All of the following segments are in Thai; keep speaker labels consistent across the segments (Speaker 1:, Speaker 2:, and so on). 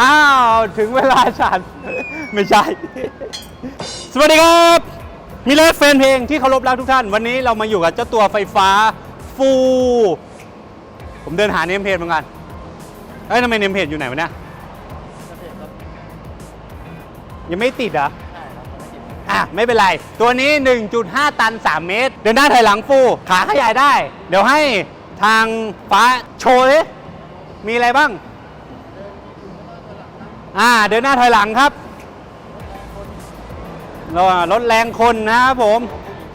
Speaker 1: อ้าว ถึงเวลาฉัน ไม่ใช่ สวัสดีครับ มีเลฟแฟนเพลงที่เคารพรักทุกท่าน วันนี้เรามาอยู่กับเจ้าตัวไฟฟ้าฟู ผมเดินหาเนมเพจเหมือนกัน เอ้ยทำไมเนมเพจอยู่ไหนวะเนี่ยยังไม่ติดเหรออะ ไม่เป็นไร ตัวนี้ 1.5 ตัน 3 เมตร เดินหน้าถอยหลังฟู ขาขยายได้ เดี๋ยวให้ทางฟ้าโชว์ดิมีอะไรบ้าง อ่าเดินหน้าถอยหลังครับรรถแรงคนนะครับผม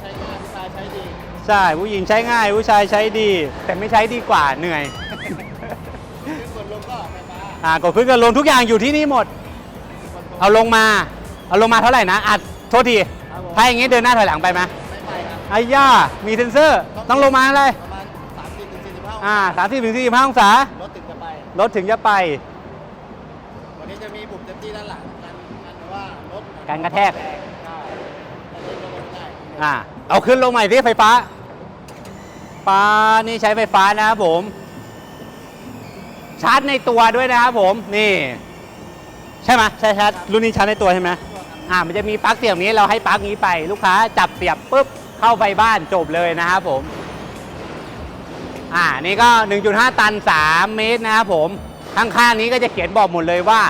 Speaker 2: ใช้ง่ายผู้ชายใช้ดี
Speaker 1: ใช่ผู้หญิงใช้ง่ายผู้ชายใช้ดี แต่ไม่ใช้ดีกว่าเหนื่อย
Speaker 2: ขึ้นกดลงก็ไฟฟ้า
Speaker 1: อ่ากดพื้นกันลงทุกอย่างอยู่ที่นี่หมด เอาลงมาเอาลงมาเท่าไหร่นะอัดโทษที
Speaker 2: ครับผม
Speaker 1: ถ้าอย่างงี้เดินหน้าถอยหลังไปไหม
Speaker 2: ไม่ไปครับ
Speaker 1: ไอ้ย่ามีเซ็นเซอร์ ต้องลงมาอะไร
Speaker 2: ประมาณ30ถึง45
Speaker 1: อ่าสามสิบถึงสี่สิบห้าองศา
Speaker 2: รถถึงจะไป
Speaker 1: รถถึงจะไป
Speaker 2: วันนี้จะมีปุ่มเต็มที่ด้านหลังกันกันว่ารถ
Speaker 1: การกระแทกอ่าเอาขึ้นลงใหม่ที่ไฟฟ้าฟ้านี่ใช้ไฟฟ้านะครับผม ชาร์จในตัวด้วยนะครับผมนี่ใช่ไหมใช่ชาร์จรุ่นนี้ชาร์จในตัวใช่ไหมอ่ามันจะมีปลั๊กเสียบนี้เราให้ปลั๊กนี้ไป ลูกค้าจับเสียบปุ๊บเข้าไฟบ้านจบเลยนะครับผมอ่านี่ก็ 1.5 ตัน 3 เมตรนะครับผม ข้างๆนี้ก็จะเขียนบอกหมดเลยว่า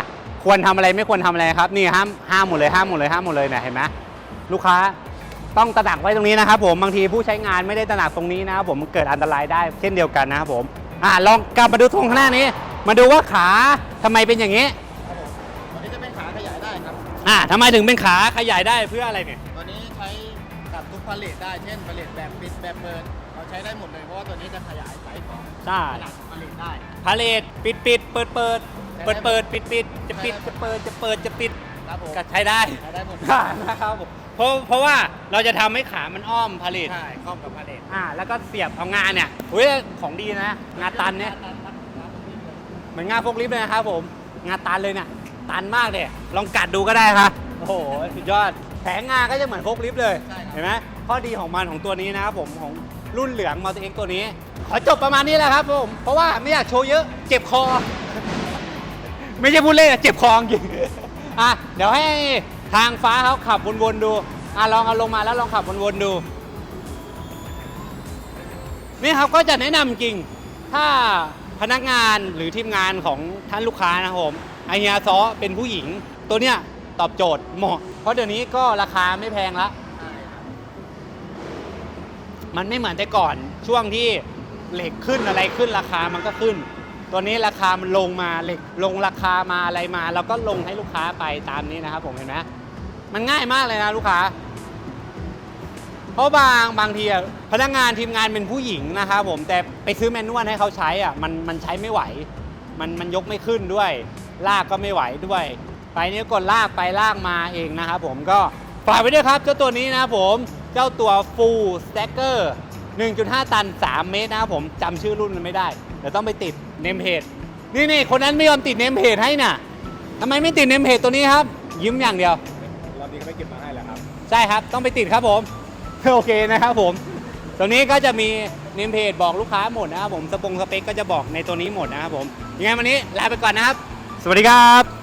Speaker 1: ควรทำอะไรไม่ควรทำอะไรครับนี่ห้ามห้ามหมดเลยห้ามหมดเลยห้ามหมดเลยเนี่ยเห็นไหมลูกค้าต้องตระหนักไว้ตรงนี้นะครับผมบางทีผู้ใช้งานไม่ได้ตระหนักตรงนี้นะครับผมมันเกิดอันตรายได้เช่นเดียวกันนะครับผมอ่าลองกลับมาดูตรงข้างหน้านี้ มาดูว่าขาทำไมเป็นอย่างนี้
Speaker 2: ครับผมตัวนี้จะเป็นขาขยายได้ครับ
Speaker 1: อ่าทำไมถึงเป็นขาขยายได้เพื่ออะไรเนี่ย
Speaker 2: ตัวนี้ใช้กับทุกพาเลทได้เช่นพาเลทแบบปิดแบบเปิดเราใช้ได้หมดเลยเพราะว่าตัวนี้จะขยายไซส์ของ
Speaker 1: ใช่
Speaker 2: ขนาดของพาเลทได้
Speaker 1: พาเลทปิดปิดเปิดเปิด เปิดเปิดปิดปิดจะปิดจะเปิดจะเปิดจะปิด
Speaker 2: ครับผม
Speaker 1: ก็ใช้ได้
Speaker 2: ใช้ได้หมด
Speaker 1: นะครับผมเพราะเพราะว่าเราจะทำให้ขามันอ้อมพาเลท
Speaker 2: ใช่คล่อมกับพาเลท
Speaker 1: อ่า แล้วก็เสียบเอางานเนี่ยอุ้ยของดีนะ งานตันเนี่ยเหมือนงานโฟกลิฟต์เลยนะครับผม งานตันเลยเนี่ยตันมากเลยลองกัดดูก็ได้ครับโอ้โหสุดยอดแผงงานก็จะเหมือนโฟกลิฟต์เลย
Speaker 2: ใช่ครับ
Speaker 1: เห็นไหมข้อดีของมันของตัวนี้นะครับผมของรุ่นเหลืองมาตัวเองตัวนี้ ขอจบประมาณนี้แหละครับผมเพราะว่าไม่อยากโชว์เยอะเจ็บคอ ไม่ใช่พูดเล่นอะเจ็บคอจริง อะเดี๋ยวให้ทางฟ้าเขาขับวนๆดู อะลองเอาลงมาแล้วลองขับวนๆดู นี่ครับก็จะแนะนำจริง ถ้าพนักงานหรือทีมงานของท่านลูกค้านะครับผมไอเฮียซอเป็นผู้หญิง ตัวเนี้ยตอบโจทย์เหมาะ เพราะเดี๋ยวนี้ก็ราคาไม่แพงละ มันไม่เหมือนแต่ก่อนช่วงที่เหล็กขึ้นอะไรขึ้นราคามันก็ขึ้น ตัวนี้ราคามันลงมาเหล็กลงราคามาอะไรมาเราก็ลงให้ลูกค้าไปตามนี้นะครับผมเห็นไหมมันง่ายมากเลยนะลูกค้า เพราะบางบางทีอะพนักงานทีมงานเป็นผู้หญิงนะครับผมแต่ไปซื้อแมนนวลให้เขาใช้อะมันมันใช้ไม่ไหว มันมันยกไม่ขึ้นด้วย ลากก็ไม่ไหวด้วย ไปนี้กดลากไปลากมาเองนะครับผมก็ฝากไว้ด้วยครับเจ้าตัวนี้นะผมเจ้าตัว Full Stacker 1.5 ตัน 3 เมตรนะครับผมจำชื่อรุ่นมันไม่ได้ เดี๋ยวต้องไปติดเนมเพจนี่นี่คนนั้นไม่ยอมติดเนมเพจให้น่ะทำไมไม่ติดเนมเพจตัวนี้ครับ ยิ้มอย่างเดียว
Speaker 2: รอบนี้ก็ไม่เก็บมาให้แล้วครับ
Speaker 1: ใช่ครับต้องไปติดครับผม โอเคนะครับผมตัวนี้ก็จะมีเนมเพจบอกลูกค้าหมดนะครับผมสปงสเปคก็จะบอกในตัวนี้หมดนะครับผมยังไงวันนี้ลาไปก่อนนะครับ สวัสดีครับ